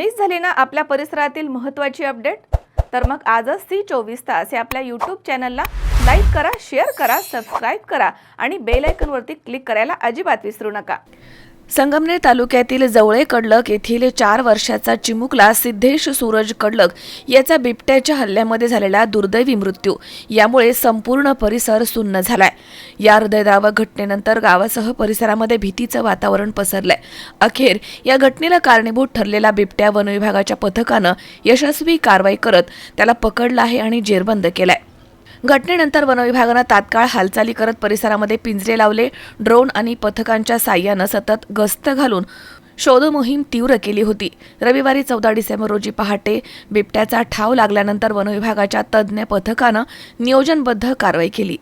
Miss झाली ना आपल्या परिसरातील महत्त्वाची अपडेट तर मग आजच सी चोवीस तास या आपल्या यूट्यूब चॅनलला लाईक करा शेअर करा सबस्क्राईब करा आणि बेल आयकनवरती क्लिक करायला अजिबात विसरू नका. संगमनेर तालुक्यातील जवळे कडलक येथील चार वर्षाचा चिमुकला सिद्धेश सूरज कडलक याचा बिबट्याच्या हल्ल्यामध्ये झालेला दुर्दैवी मृत्यू. यामुळे संपूर्ण परिसर सुन्न झालाय. या हृदयद्रावक घटनेनंतर गावासह परिसरामध्ये भीतीचं वातावरण पसरलंय. अखेर या घटनेला कारणीभूत ठरलेला बिबट्या वनविभागाच्या पथकानं यशस्वी कारवाई करत त्याला पकडलं आहे आणि जेरबंद केलाय. घटनेनंतर वनविभागानं तात्काळ हालचाली करत परिसरामध्ये पिंजरे लावले ड्रोन आणि पथकांच्या साह्यानं सतत गस्त घालून शोध मोहीम तीव्र केली होती. रविवारी चौदा डिसेंबर रोजी पहाटे बिबट्याचा ठाव लागल्यानंतर वनविभागाच्या तज्ज्ञ पथकानं नियोजनबद्ध कारवाई केली.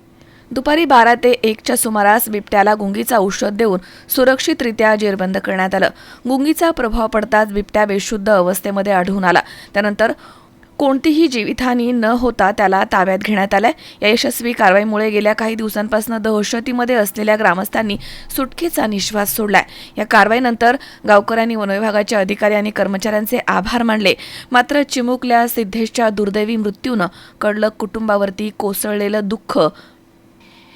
दुपारी बारा ते एकच्या सुमारास बिबट्याला गुंगीचा औषध देऊन सुरक्षितरित्या जेरबंद करण्यात आलं. गुंगीचा प्रभाव पडताच बिबट्या बेशुद्ध अवस्थेमध्ये आढळून आला. त्यानंतर कोणतीही जीवितहानी न होता त्याला ताब्यात घेण्यात आलंय. या यशस्वी कारवाईमुळे गेल्या काही दिवसांपासून दहशतीमध्ये असलेल्या ग्रामस्थांनी सुटकेचा निश्वास सोडलाय. या कारवाईनंतर गावकऱ्यांनी वनविभागाचे अधिकारी आणि कर्मचाऱ्यांचे आभार मानले. मात्र चिमुकल्या सिद्धेशच्या दुर्दैवी मृत्यूनं कडलक कुटुंबावरती कोसळलेलं दुःख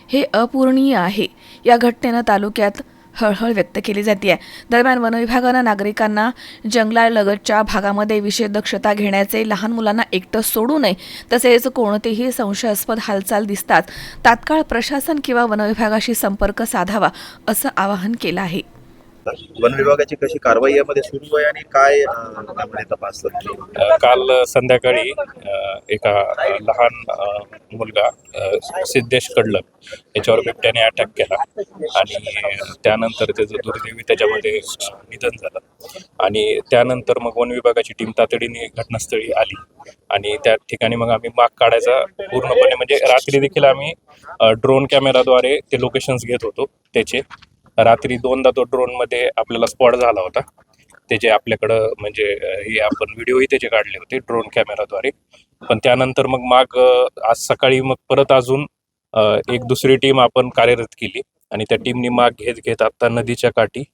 हे अपूर्णीय आहे. या घटनेनं तालुक्यात हळहळ व्यक्त केली जाते दरम्यान वनविभागानं नागरिकांना जंगलालगतच्या भागामध्ये विशेष दक्षता घेण्याचे लहान मुलांना एकटं सोडू नये तसेच कोणतेही संशयास्पद हालचाल दिसताच तात्काळ प्रशासन किंवा वनविभागाशी संपर्क साधावा असं आवाहन केलं आहे. वन विभागाची कशी कारवाई यामध्ये सुरू आहे आणि काय तपास आहे? काल संध्याकाळी एका लहान मुलगा सिद्धेश कडलक याच्यावर बिबट्याने अटॅक केला. आणि त्यानंतर त्याचं दुर्दैवी त्याच्यामध्ये निधन झालं. आणि त्यानंतर मग वन विभागाची टीम तातडीने घटनास्थळी आली. आणि त्या ठिकाणी मग आम्ही माग काढायचा पूर्णपणे म्हणजे रात्री देखील आम्ही ड्रोन कॅमेराद्वारे ते लोकेशन्स घेत होतो. त्याचे रात्री दोनदा तो ड्रोनमध्ये आपल्याला स्पॉट झाला होता. त्याचे आपल्याकडं म्हणजे हे आपण व्हिडिओही त्याचे काढले होते ड्रोन कॅमेराद्वारे पण त्यानंतर मग माग आज सकाळी मग परत अजून एक दुसरी टीम आपण कार्यरत केली. आणि त्या टीमनी माग घेत घेत आता नदीच्या काठी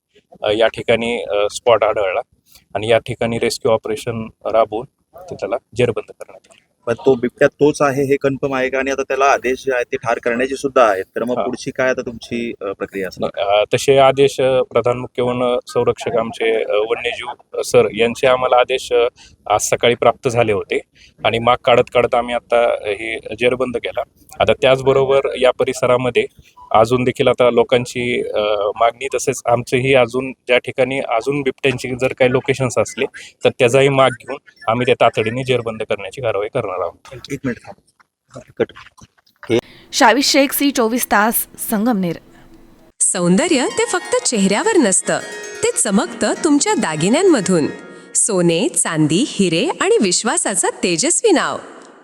या ठिकाणी स्पॉट आढळला. आणि या ठिकाणी रेस्क्यू ऑपरेशन राबवून ते त्याला जेरबंद करण्यात आलं. पण तो बिबट्या तोच आहे हे कन्फर्म आहे का? आणि आता त्याला आदेश जे आहेत ते ठार करण्याचे सुद्धा आहेत. तर मग. पुढची काय आता तुमची प्रक्रिया असणार? तसे आदेश प्रधान मुख्य वन संरक्षक आमचे वन्यजीव सर यांचे आम्हाला आदेश आज सकाळी प्राप्त झाले होते. आणि माग काढत काढत आम्ही आता हे जेरबंद केला. आता त्याचबरोबर या परिसरामध्ये अजून देखील आता लोकांची मागणी तसेच आमचेही अजून ज्या ठिकाणी अजून बिबट्यांची जर काही लोकेशन्स असले तर त्याचाही माग घेऊन आम्ही त्या तातडीने जेरबंद करण्याची कारवाई करणार आहोत एक मिनिट थांब. कट शावी शेख सी चोवीस तास संगमनेर सौंदर्य ते फक्त चेहऱ्यावर नसतं. ते चमकतं तुमच्या दागिन्यांमधून. सोने चांदी हिरे आणि विश्वासाचं तेजस्वी नाव.